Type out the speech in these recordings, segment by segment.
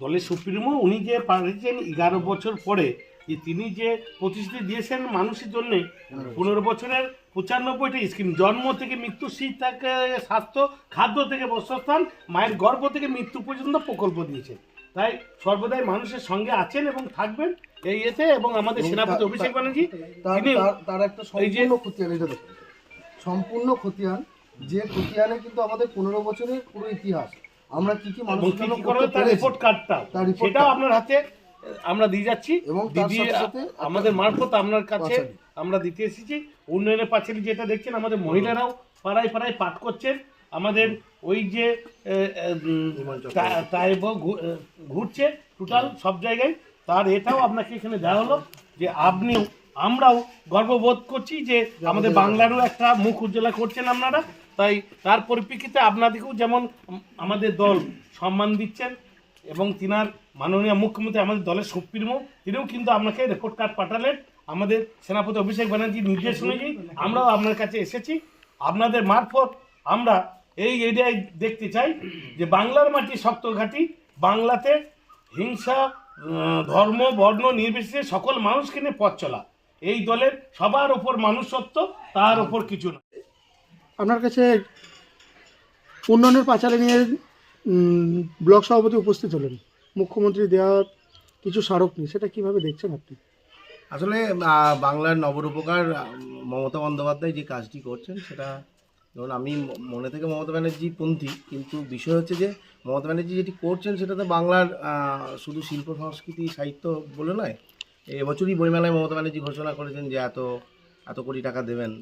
দলের সুপ্রিমো উনি যে পাঠিয়েছেন এগারো বছর পরে যে তিনি যে প্রতিশ্রুতি দিয়েছেন মানুষের জন্য পনেরো বছরের পঁচানব্বইটা স্কিম জন্ম থেকে মৃত্যু শীত থেকে স্বাস্থ্য খাদ্য থেকে বস্ত্রস্থান মায়ের গর্ভ থেকে মৃত্যু পর্যন্ত প্রকল্প দিয়েছেন। তাই সর্বদাই মানুষের সঙ্গে আছেন এবং থাকবেন এই এতে এবং আমাদের সেনাপতি অভিষেক ব্যানার্জি তার তিনি তার- একটা সম্পূর্ণ খতিয়ান এটা সম্পূর্ণ খতিয়ান যে খতিয়ানে কিন্তু আমাদের পনেরো বছরের পুরো ইতিহাস আমরা কি কি এবং মানুষের জন্য করতে তার পেরেছি? রিপোর্ট কার্ডটা তার report সেটাও card। আপনার হাতে আমরা দিয়ে যাচ্ছি। এবং তার দিদি সাথে সাথে আমাদের মারফত আপনার কাছে পাঁচালী। আমরা দিতে এসেছি। উন্নয়নের পাঁচালী যেটা দেখছেন আমাদের মহিলারাও পাড়ায় পাড়ায় পাঠ করছেন। আমাদের ওই যে ঘুরছে টোটাল সব জায়গায়। তার এটাও আপনাকে এখানে দেওয়া হলো যে আপনিও আমরাও গর্ববোধ করছি যে আমাদের বাংলারও একটা মুখ উজ্জ্বলা করছেন আপনারা। তাই তার পরিপ্রেক্ষিতে আপনাদেরকেও যেমন আমাদের দল সম্মান দিচ্ছেন এবং তিনার মাননীয় মুখ্যমন্ত্রী আমাদের দলের সুপ্রিমো তিনিও কিন্তু আপনাকে রিপোর্ট কার্ড পাঠালেন। আমাদের সেনাপতি অভিষেক ব্যানার্জির নির্দেশ অনুযায়ী আমরাও আপনার কাছে এসেছি। আপনাদের মারফত আমরা এই এরিয়ায় দেখতে চাই যে বাংলার মাটি শক্ত ঘাঁটি, বাংলাতে হিংসা ধর্ম, বর্ণ নির্বিশেষে সকল মানুষকে নিয়ে পথ চলা। এই দলের সবার ওপর মানুষত্ব, তার ওপর কিছু না। আপনার কাছে উন্নয়নের পাঁচালী নিয়ে ব্লক সভাপতি উপস্থিত হলেন। মুখ্যমন্ত্রী দেওয়া কিছু স্মারক নেই, সেটা কীভাবে দেখছেন আপনি? আসলে বাংলার নবরূপকার মমতা বন্দ্যোপাধ্যায় যে কাজটি করছেন, সেটা যেমন আমি মনে থেকে মমতা ব্যানার্জি পন্থী, কিন্তু বিষয় হচ্ছে যে, মমতা ব্যানার্জি যেটি করছেন, সেটা তো বাংলার শুধু শিল্প, সংস্কৃতি, সাহিত্য বলে নয় এবছরই বইমেলায় মমতা ব্যানার্জি ঘোষণা করেছেন যে এত এত কোটি টাকা দেবেন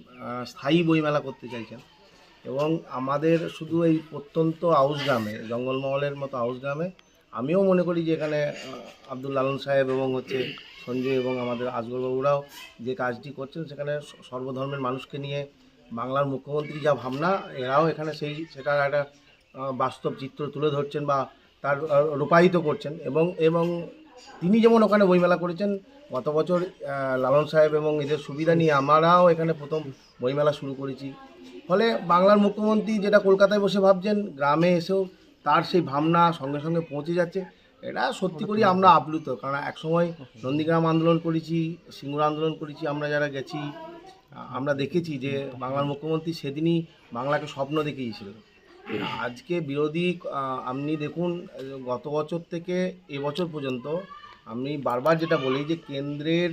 স্থায়ী বইমেলা করতে চাইছেন। এবং আমাদের শুধু এই প্রত্যন্ত আউস গ্রামে, জঙ্গলমহলের মতো আউস গ্রামে, আমিও মনে করি যে এখানে আব্দুল লালন সাহেব এবং হচ্ছে সঞ্জয় এবং আমাদের আজগরবাবুরাও যে কাজটি করছেন, সেখানে সর্বধর্মের মানুষকে নিয়ে বাংলার মুখ্যমন্ত্রী যা ভাবনা, এরাও এখানে সেই, সেটার একটা বাস্তব চিত্র তুলে ধরছেন বা তার রূপায়িত করছেন। এবং এবং তিনি যেমন ওখানে বইমেলা করেছেন, গত বছর লালন সাহেব এবং এদের সুবিধা নিয়ে আমরাও এখানে প্রথম বইমেলা শুরু করেছি। ফলে বাংলার মুখ্যমন্ত্রী যেটা কলকাতায় বসে ভাবছেন, গ্রামে এসেও তার সেই ভাবনা সঙ্গে সঙ্গে পৌঁছে যাচ্ছে, এটা সত্যি করি আমরা আপ্লুত। কারণ একসময় নন্দীগ্রাম আন্দোলন করেছি, সিঙ্গুর আন্দোলন করেছি, আমরা যারা গেছি আমরা দেখেছি যে বাংলার মুখ্যমন্ত্রী সেদিনই বাংলাকে স্বপ্ন দেখিয়েছিলেন আজকে বিরোধী আপনি দেখুন, গত বছর থেকে এবছর পর্যন্ত আমি বারবার যেটা বলি যে কেন্দ্রের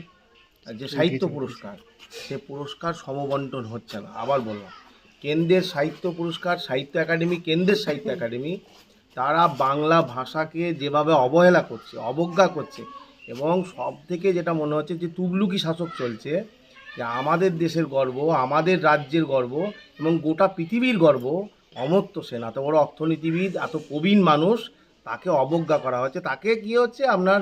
যে সাহিত্য পুরস্কার, সে পুরস্কার সমবন্টন হচ্ছে না। আবার বললাম, কেন্দ্রের সাহিত্য পুরস্কার, সাহিত্য একাডেমি, কেন্দ্রের সাহিত্য একাডেমি, তারা বাংলা ভাষাকে যেভাবে অবহেলা করছে, অবজ্ঞা করছে এবং সব থেকে যেটা মনে হচ্ছে যে তুবলুকি শাসক চলছে, যে আমাদের দেশের গর্ব, আমাদের রাজ্যের গর্ব এবং গোটা পৃথিবীর গর্ব অমর্ত্য সেন এত বড় অর্থনীতিবিদ এত প্রবীণ মানুষ তাকে অবজ্ঞা করা হচ্ছে তাকে কি হচ্ছে? আপনার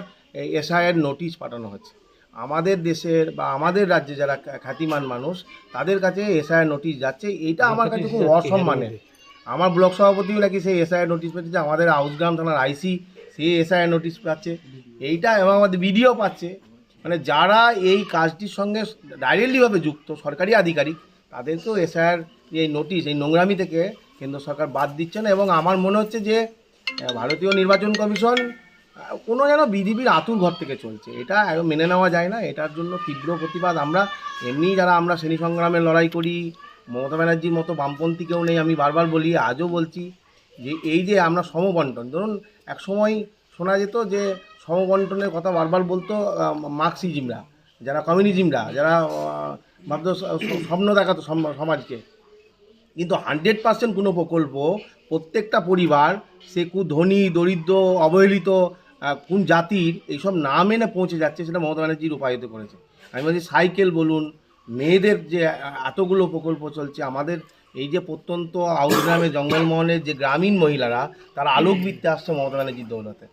এসআইয়ের নোটিশ পাঠানো হচ্ছে। আমাদের দেশের বা আমাদের রাজ্যে যারা খ্যাতিমান মানুষ তাদের কাছে এসআইয়ের নোটিশ যাচ্ছে। এটা আমার কাছে খুব অসম্মানের আমার ব্লক সভাপতিও নাকি সেই এসআইয়ের নোটিশ পাচ্ছে যে আমাদের আউসগ্রাম থানার আইসি সে এসআইয়ের নোটিশ পাচ্ছে। এইটা এবং আমাদের বিডিও পাচ্ছে। মানে যারা এই কাজটির সঙ্গে ডাইরেক্টলিভাবে যুক্ত সরকারি আধিকারিক তাদের তাদেরকেও এসআইয়ের এই নোটিশ এই নোংরামি থেকে কেন্দ্র সরকার বাদ দিচ্ছে না, এবং আমার মনে হচ্ছে যে ভারতীয় নির্বাচন কমিশন কোনো যেন বিজেপির আতুর ঘর থেকে চলছে। এটা মেনে নেওয়া যায় না, এটার জন্য তীব্র প্রতিবাদ। আমরা এমনি যারা আমরা শ্রেণি সংগ্রামে লড়াই করি, মমতা ব্যানার্জির মতো বামপন্থী কেউ নেই, আমি বারবার বলি, আজও বলছি যে, এই যে আমরা সমবন্টন, ধরুন এক সময় শোনা যেত যে, সমবন্টনের কথা বারবার বলতো মার্কসিজিমরা, যারা কমিউনিজিমরা, যারা ভাবতো স্বপ্ন দেখাতো সম- সমাজকে। কিন্তু হান্ড্রেড পার্সেন্ট কোনো প্রকল্প প্রত্যেকটা পরিবার, সে কু ধনী, দরিদ্র, অবহেলিত কোন জাতির এইসব না মেনে পৌঁছে যাচ্ছে সেটা মমতা ব্যানার্জি রূপায়িত করেছে। আমি বলছি সাইকেল বলুন, মেয়েদের যে এতগুলো প্রকল্প চলছে, আমাদের এই যে প্রত্যন্ত আউটগ্রামে জঙ্গলমহলের যে গ্রামীণ মহিলারা, তারা আলোকবৃত্তে আসছে মমতা ব্যানার্জির দৌলতে।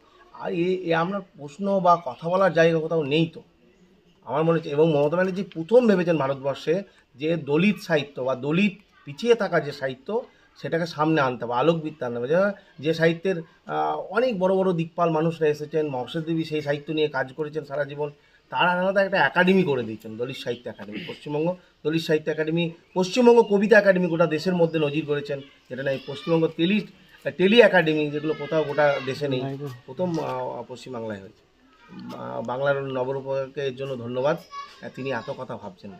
আর এ এ আমরা প্রশ্ন বা কথা বলার জায়গা কোথাও নেই তো। আমার মনে হচ্ছে, এবং মমতা ব্যানার্জি প্রথম ভেবেছেন ভারতবর্ষে যে দলিত সাহিত্য বা দলিত পিছিয়ে থাকা যে সাহিত্য, সেটাকে সামনে আনতে হবে আলোকবৃত্তে আনতে হবে। যে- সাহিত্যের অনেক বড় বড় দিকপাল মানুষরা এসেছেন মহসের দেবী সেই সাহিত্য নিয়ে কাজ করেছেন সারা জীবন, তারা আলাদা একটা একাডেমি করে দিয়েছেন, দলিত সাহিত্য একাডেমি পশ্চিমবঙ্গ দলিত সাহিত্য একাডেমি পশ্চিমবঙ্গ কবিতা একাডেমি গোটা দেশের মধ্যে নজির করেছেন, যেটা নাই পশ্চিমবঙ্গ টেলি টেলি একাডেমি যেগুলো কোথাও গোটা দেশে নেই, প্রথম পশ্চিমবাংলায় হয়েছে। বাংলার নবরূপকে এর জন্য ধন্যবাদ তিনি এত কথা ভাবছেন